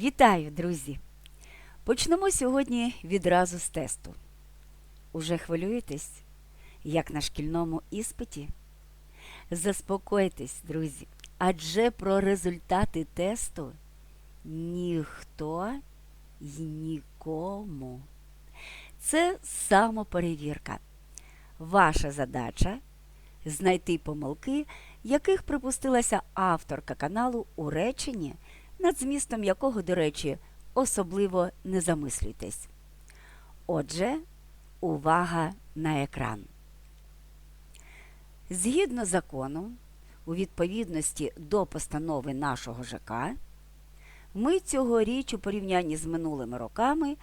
Вітаю, друзі! Почнемо сьогодні відразу з тесту. Уже хвилюєтесь, як на шкільному іспиті? Заспокойтесь, друзі, адже про результати тесту ніхто й нікому. Це самоперевірка. Ваша задача знайти помилки, яких припустилася авторка каналу у реченні, над змістом якого, до речі, особливо не замислюйтесь. Отже, увага на екран. Згідно закону, у відповідності до постанови нашого ЖК, ми цьогоріч у порівнянні з минулими роками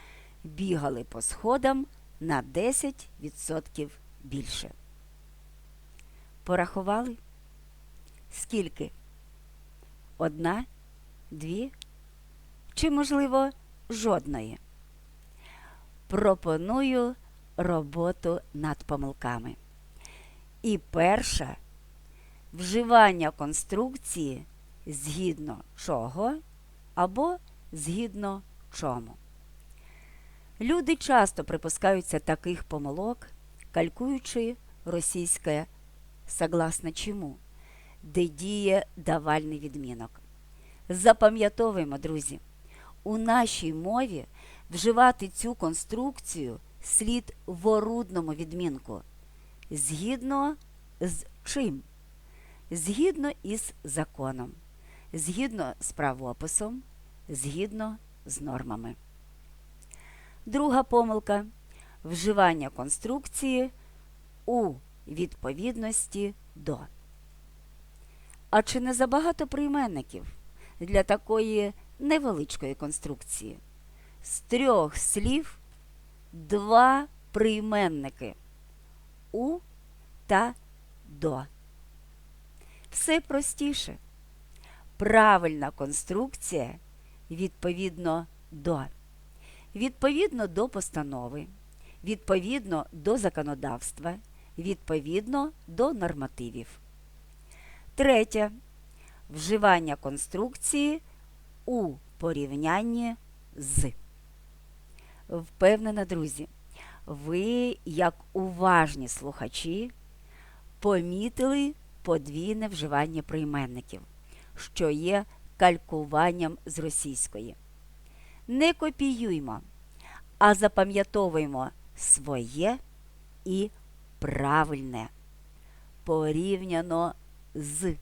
бігали по сходам на 10% більше. Порахували? Скільки? Одна? Дві? Чи, можливо, жодної? Пропоную роботу над помилками. І перша вживання конструкції згідно чого або згідно чому. Люди часто припускаються таких помилок, калькуючи російське согласно чому, де діє давальний відмінок. Запам'ятовуємо, друзі, у нашій мові вживати цю конструкцію слід в орудному відмінку. Згідно з чим? Згідно із законом, згідно з правописом, згідно з нормами. Друга помилка вживання конструкції у відповідності до. А чи не забагато прийменників для такої невеличкої конструкції? З трьох слів два прийменники у та до. Все простіше. Правильна конструкція відповідно до. Відповідно до постанови, відповідно до законодавства, відповідно до нормативів. Третє. Вживання конструкції у порівнянні з. Впевнена, друзі, ви, як уважні слухачі, помітили подвійне вживання прийменників, що є калькуванням з російської. Не копіюймо, а запам'ятовуємо своє і правильне. Порівняно з.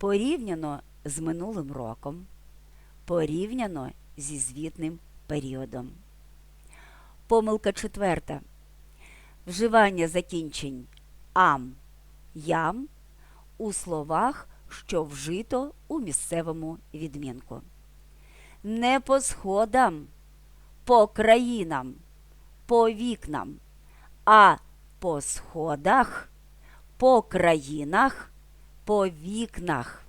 Порівняно з минулим роком. Порівняно зі звітним періодом. Помилка четверта. Вживання закінчень ам, ям у словах, що вжито у місцевому відмінку. Не по сходам, по країнам, по вікнам, а по сходах, по країнах, по вікнах.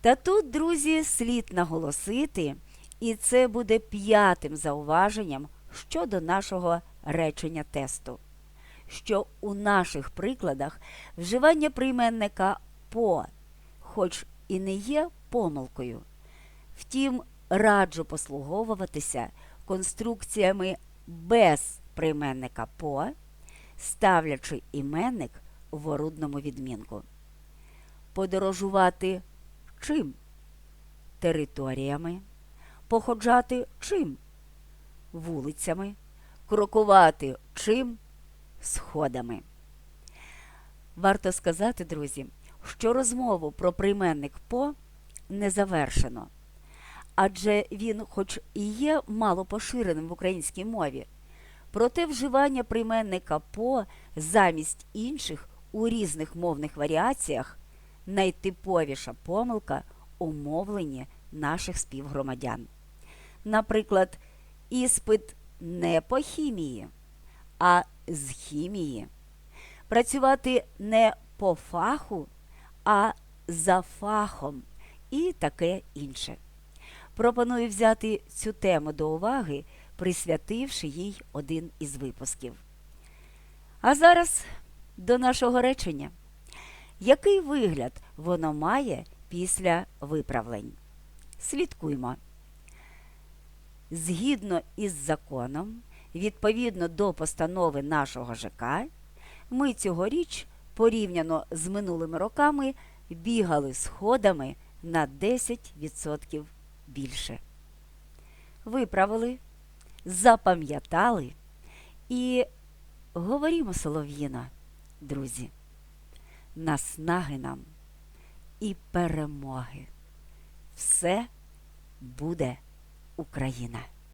Та тут, друзі, слід наголосити, і це буде п'ятим зауваженням щодо нашого речення тесту, що у наших прикладах вживання прийменника по, хоч і не є помилкою. Втім, раджу послуговуватися конструкціями без прийменника по, ставлячи іменник в орудному відмінку. Подорожувати чим? Територіями, походжати чим? Вулицями, крокувати чим? Сходами. Варто сказати, друзі, що розмову про прийменник по не завершено адже він, хоч і є мало поширеним в українській мові, проте вживання прийменника по замість інших у різних мовних варіаціях найтиповіша помилка у мовленні наших співгромадян. Наприклад, іспит не по хімії, а з хімії. Працювати не по фаху, а за фахом і таке інше. Пропоную взяти цю тему до уваги, присвятивши їй один із випусків. А зараз до нашого речення. Який вигляд воно має після виправлень? Слідкуймо. Згідно із законом, відповідно до постанови нашого ЖК, ми цьогоріч, порівняно з минулими роками, бігали сходами на 10% більше. Виправили, запам'ятали і говоримо солов'їна, друзі, наснаги нам і перемоги. Все буде Україна!